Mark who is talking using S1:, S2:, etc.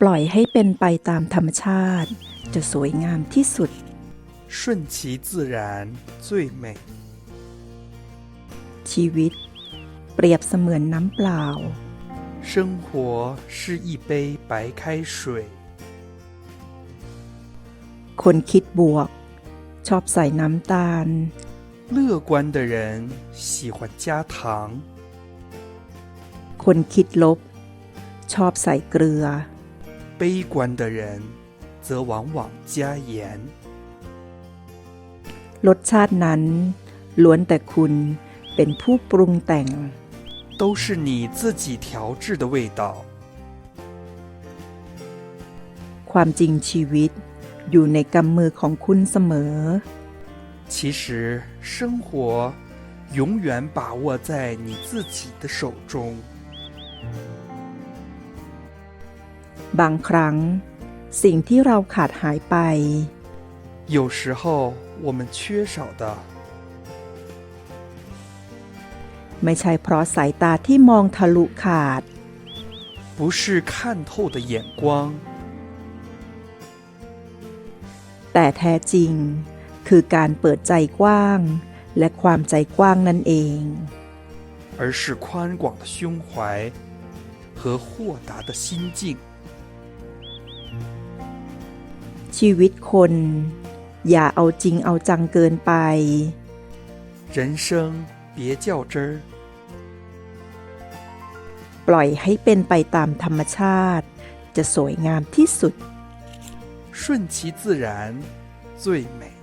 S1: ปล่อยให้เป็นไปตามธรรมชาติ จะสวยงามที่สุด
S2: 顺其自然最美。
S1: ชีวิต เปรียบเสมือนน้ำเปล่า
S2: 生活是一杯白开水，
S1: คนคิดบวก ชอบใส่น้ำตาล
S2: 乐观的人喜欢加糖，
S1: คนคิดลบ ชอบใส่เกลือ
S2: 悲观的人则往往加盐。
S1: รสชาตินั้น ล้วนแต่คุณเป็นผู้ปรุงแต่ง
S2: 都是你自己调制的味道。
S1: ความจริงชีวิต อยู่ในกำมือของคุณเสมอ
S2: 其实，生活永远把握在你自己的手中。
S1: บางครั้ง สิ่งที่เราขาดหายไป
S2: 有时候，我们缺少的
S1: ไม่ใช่เพราะสายตาที่มองทะลุขาด
S2: 不是看透的眼光，
S1: แต่แท้จริง คือการเปิดใจกว้าง และความใจกว้างนั่นเอง
S2: 而是宽广的胸怀和豁达的心境。
S1: ชีวิตคน อย่าเอาจริงเอาจังเกินไป
S2: 人生别较真儿，
S1: ปล่อยให้เป็นไปตามธรรมชาติ จะสวยงามที่สุด
S2: 顺其自然最美。